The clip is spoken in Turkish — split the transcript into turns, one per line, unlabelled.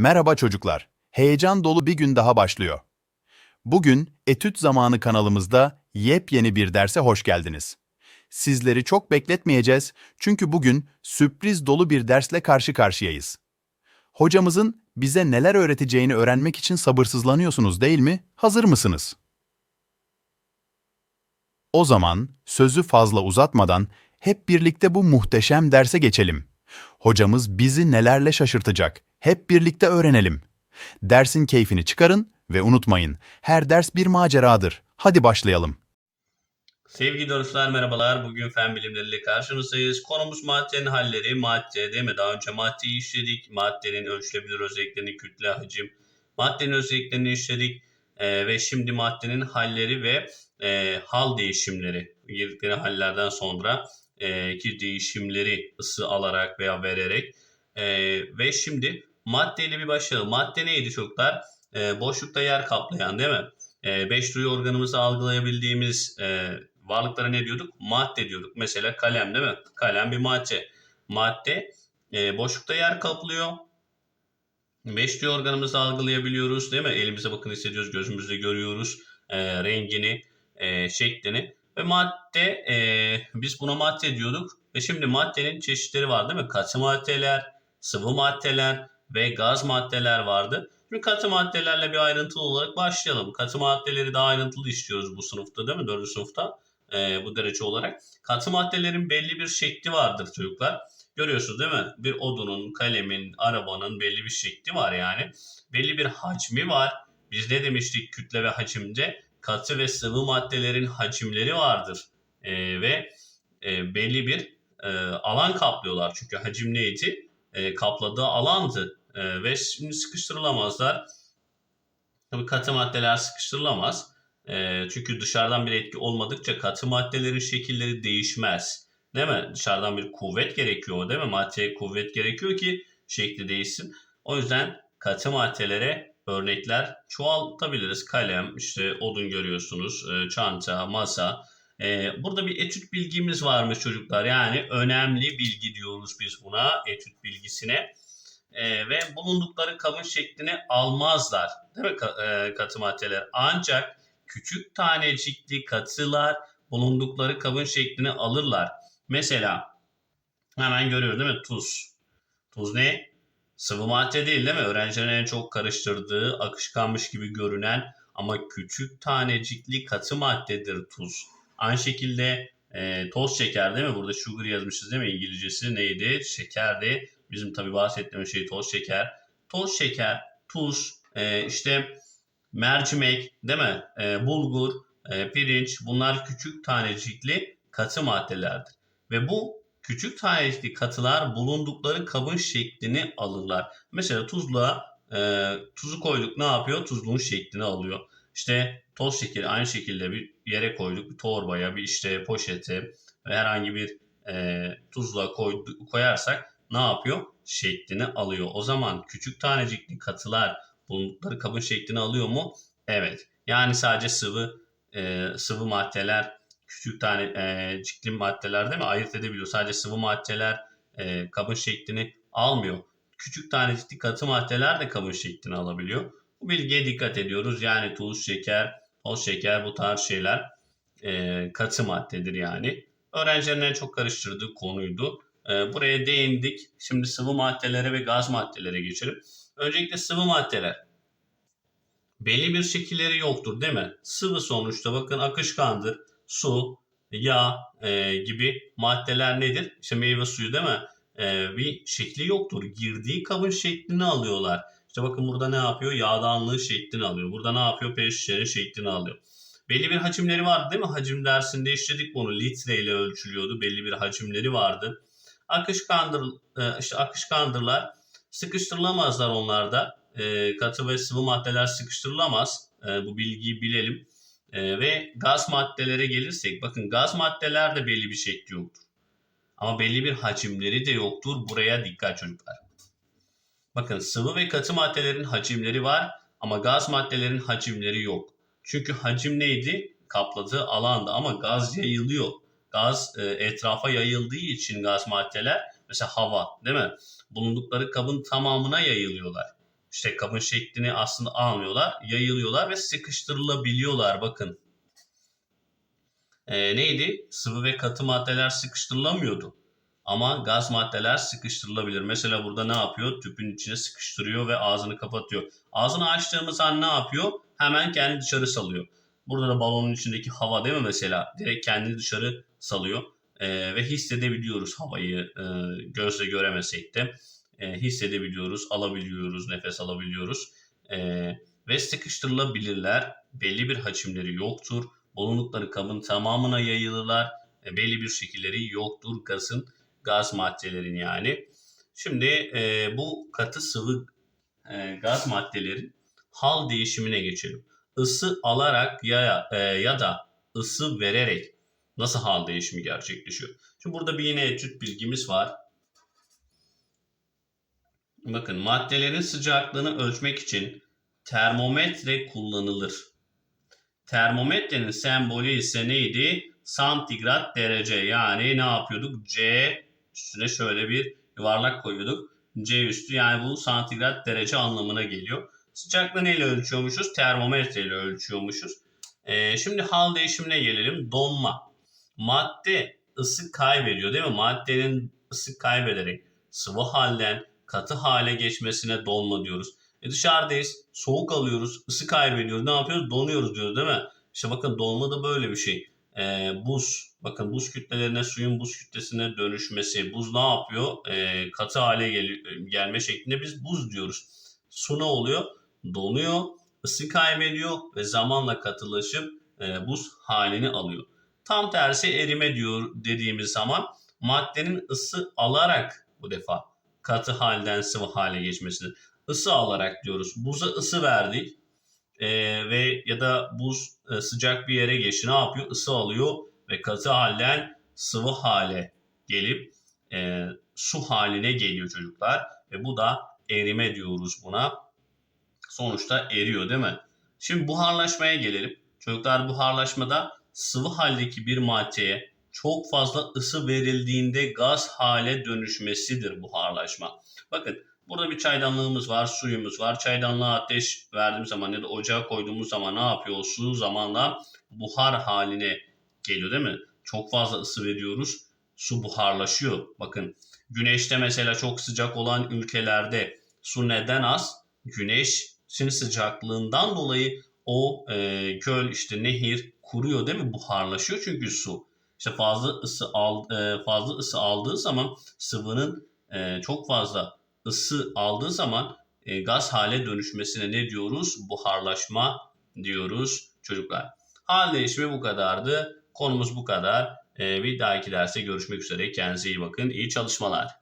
Merhaba çocuklar. Heyecan dolu bir gün daha başlıyor. Bugün Etüt Zamanı kanalımızda yepyeni bir derse hoş geldiniz. Sizleri çok bekletmeyeceğiz çünkü bugün sürpriz dolu bir dersle karşı karşıyayız. Hocamızın bize neler öğreteceğini öğrenmek için sabırsızlanıyorsunuz değil mi? Hazır mısınız? O zaman sözü fazla uzatmadan hep birlikte bu muhteşem derse geçelim. Hocamız bizi nelerle şaşırtacak? Hep birlikte öğrenelim. Dersin keyfini çıkarın ve unutmayın, her ders bir maceradır. Hadi başlayalım.
Sevgili dostlar merhabalar. Bugün fen bilimleriyle karşınızdayız. Konumuz maddenin halleri. Madde değil mi? Daha önce maddeyi işledik. Maddenin ölçülebilir özelliklerini, kütle, hacim. Maddenin özelliklerini işledik. Ee, ve şimdi maddenin halleri ve e, hal değişimleri. Girdikleri hallerden sonra e, ki değişimleri ısı alarak veya vererek. E, ve şimdi maddeyle bir başlayalım. Madde neydi çocuklar? E, boşlukta yer kaplayan değil mi? E, beş duyu organımızı algılayabildiğimiz e, varlıklara ne diyorduk? Madde diyorduk. Mesela kalem değil mi? Kalem bir madde. Madde e, boşlukta yer kaplıyor. Beş duyu organımızı algılayabiliyoruz değil mi? Elimize bakın hissediyoruz, gözümüzle görüyoruz e, rengini, e, şeklini. Ve madde, e, biz buna madde diyorduk. Ve şimdi maddenin çeşitleri var değil mi? Katı maddeler, sıvı maddeler ve gaz maddeler vardı. Şimdi katı maddelerle bir ayrıntılı olarak başlayalım. Katı maddeleri daha ayrıntılı işliyoruz bu sınıfta değil mi? Dördüncü sınıfta e, bu derece olarak. Katı maddelerin belli bir şekli vardır çocuklar. Görüyorsunuz değil mi? Bir odunun, kalemin, arabanın belli bir şekli var yani. Belli bir hacmi var. Biz ne demiştik kütle ve hacimde? Katı ve sıvı maddelerin hacimleri vardır. E, ve e, belli bir e, alan kaplıyorlar. Çünkü hacim neydi? E, kapladığı alandı. E, ve şimdi sıkıştırılamazlar. Tabii katı maddeler sıkıştırılamaz. E, çünkü dışarıdan bir etki olmadıkça katı maddelerin şekilleri değişmez. Değil mi? Dışarıdan bir kuvvet gerekiyor değil mi? Maddeye kuvvet gerekiyor ki şekli değişsin. O yüzden katı maddelere örnekler çoğaltabiliriz. Kalem, işte odun görüyorsunuz, e, çanta, masa. E, burada bir etüt bilgimiz varmış çocuklar. Yani önemli bilgi diyoruz biz buna, etüt bilgisine. E, ve bulundukları kabın şeklini almazlar. Değil mi e, katı maddeler? Ancak küçük tanecikli katılar bulundukları kabın şeklini alırlar. Mesela hemen görüyoruz değil mi? Tuz. Tuz ne? Sıvı madde değil değil mi? Öğrencilerin en çok karıştırdığı, akışkanmış gibi görünen ama küçük tanecikli katı maddedir tuz. Aynı şekilde e, toz şeker değil mi? Burada sugar yazmışız değil mi? İngilizcesi neydi? Şekerdi. Bizim tabii bahsettiğimiz şey toz şeker. Toz şeker, tuz, e, işte mercimek değil mi? E, bulgur, e, pirinç bunlar küçük tanecikli katı maddelerdir. Ve bu küçük tanecikli katılar bulundukları kabın şeklini alırlar. Mesela tuzluğa e, tuzu koyduk ne yapıyor? Tuzluğun şeklini alıyor. İşte toz şekeri aynı şekilde bir yere koyduk bir torbaya bir işte poşete herhangi bir e, tuzluğa koydu, koyarsak ne yapıyor? Şeklini alıyor. O zaman küçük tanecikli katılar bulundukları kabın şeklini alıyor mu? Evet. Yani sadece sıvı e, sıvı maddeler küçük tane e, cikli maddeler değil mi? Ayırt edebiliyor. Sadece sıvı maddeler e, kabın şeklini almıyor. Küçük tanecikli katı maddeler de kabın şeklini alabiliyor. Bu bilgiye dikkat ediyoruz. Yani tuz, şeker, toz şeker bu tarz şeyler e, katı maddedir yani. Öğrencilerin en çok karıştırdığı konuydu. E, buraya değindik. Şimdi sıvı maddelere ve gaz maddelere geçelim. Öncelikle sıvı maddeler. Belli bir şekilleri yoktur değil mi? Sıvı sonuçta bakın akışkandır. Su, yağ e, gibi maddeler nedir? İşte meyve suyu değil mi? E, bir şekli yoktur. Girdiği kabın şeklini alıyorlar. İşte bakın burada ne yapıyor? Yağdanlığı şeklini alıyor. Burada ne yapıyor? Pet şişenin şeklini alıyor. Belli bir hacimleri vardı değil mi? Hacim dersinde işledik bunu. Litre ile ölçülüyordu. Belli bir hacimleri vardı. Akışkandır, e, işte akışkandırlar sıkıştırılamazlar onlarda. E, katı ve sıvı maddeler sıkıştırılamaz. E, bu bilgiyi bilelim. E, ve gaz maddelere gelirsek bakın gaz maddelerde belli bir şekli yoktur. Ama belli bir hacimleri de yoktur. Buraya dikkat çocuklar. Bakın sıvı ve katı maddelerin hacimleri var ama gaz maddelerin hacimleri yok. Çünkü hacim neydi? Kapladığı alanda ama gaz yayılıyor. Gaz e, etrafa yayıldığı için gaz maddeler mesela hava değil mi? Bulundukları kabın tamamına yayılıyorlar. işte kabın şeklini aslında almıyorlar. Yayılıyorlar ve sıkıştırılabiliyorlar bakın. Ee, neydi? Sıvı ve katı maddeler sıkıştırılamıyordu. Ama gaz maddeler sıkıştırılabilir. Mesela burada ne yapıyor? Tüpün içine sıkıştırıyor ve ağzını kapatıyor. Ağzını açtığımız an ne yapıyor? Hemen kendi dışarı salıyor. Burada da balonun içindeki hava değil mi mesela? Direkt kendini dışarı salıyor. Ee, ve hissedebiliyoruz havayı e, gözle göremesek de e, hissedebiliyoruz, alabiliyoruz, nefes alabiliyoruz. E, ve sıkıştırılabilirler. Belli bir hacimleri yoktur. Bulundukları kabın tamamına yayılırlar. E, belli bir şekilleri yoktur gazın, gaz maddelerin yani. Şimdi e, bu katı sıvı e, gaz maddelerin hal değişimine geçelim. Isı alarak ya, e, ya da ısı vererek nasıl hal değişimi gerçekleşiyor? Şimdi burada bir yine etüt bilgimiz var. Bakın maddelerin sıcaklığını ölçmek için termometre kullanılır. Termometrenin sembolü ise neydi? Santigrat derece. Yani ne yapıyorduk? C üstüne şöyle bir yuvarlak koyuyorduk. C üstü yani bu santigrat derece anlamına geliyor. Sıcaklığı neyle ölçüyormuşuz? Termometre ile ölçüyormuşuz. Ee, şimdi hal değişimine gelelim. Donma. Madde ısı kaybediyor değil mi? Maddenin ısı kaybederek sıvı halden katı hale geçmesine donma diyoruz. E dışarıdayız, soğuk alıyoruz, ısı kaybediyoruz. Ne yapıyoruz? Donuyoruz diyoruz değil mi? İşte bakın donma da böyle bir şey. Ee, buz, bakın buz kütlelerine suyun buz kütlesine dönüşmesi. Buz ne yapıyor? Ee, katı hale gel gelme şeklinde biz buz diyoruz. Su ne oluyor? Donuyor, ısı kaybediyor ve zamanla katılaşıp e, buz halini alıyor. Tam tersi erime diyor dediğimiz zaman maddenin ısı alarak bu defa katı halden sıvı hale geçmesini ısı alarak diyoruz. Buza ısı verdik e, ve ya da buz e, sıcak bir yere geçti ne yapıyor? Isı alıyor ve katı halden sıvı hale gelip e, su haline geliyor çocuklar ve bu da erime diyoruz buna. Sonuçta eriyor değil mi? Şimdi buharlaşmaya gelelim. Çocuklar buharlaşmada sıvı haldeki bir maddeye çok fazla ısı verildiğinde gaz hale dönüşmesidir buharlaşma. Bakın burada bir çaydanlığımız var, suyumuz var. Çaydanlığa ateş verdiğimiz zaman ya da ocağa koyduğumuz zaman ne yapıyor? Su zamanla buhar haline geliyor değil mi? Çok fazla ısı veriyoruz. Su buharlaşıyor. Bakın güneşte mesela çok sıcak olan ülkelerde su neden az? Güneşin sıcaklığından dolayı o e, göl işte nehir kuruyor değil mi? Buharlaşıyor çünkü su. İşte fazla ısı al, e, fazla ısı aldığı zaman sıvının e, çok fazla ısı aldığı zaman e, gaz hale dönüşmesine ne diyoruz? Buharlaşma diyoruz çocuklar. Hal değişimi bu kadardı. Konumuz bu kadar. E, bir dahaki derste görüşmek üzere. Kendinize iyi bakın. İyi çalışmalar.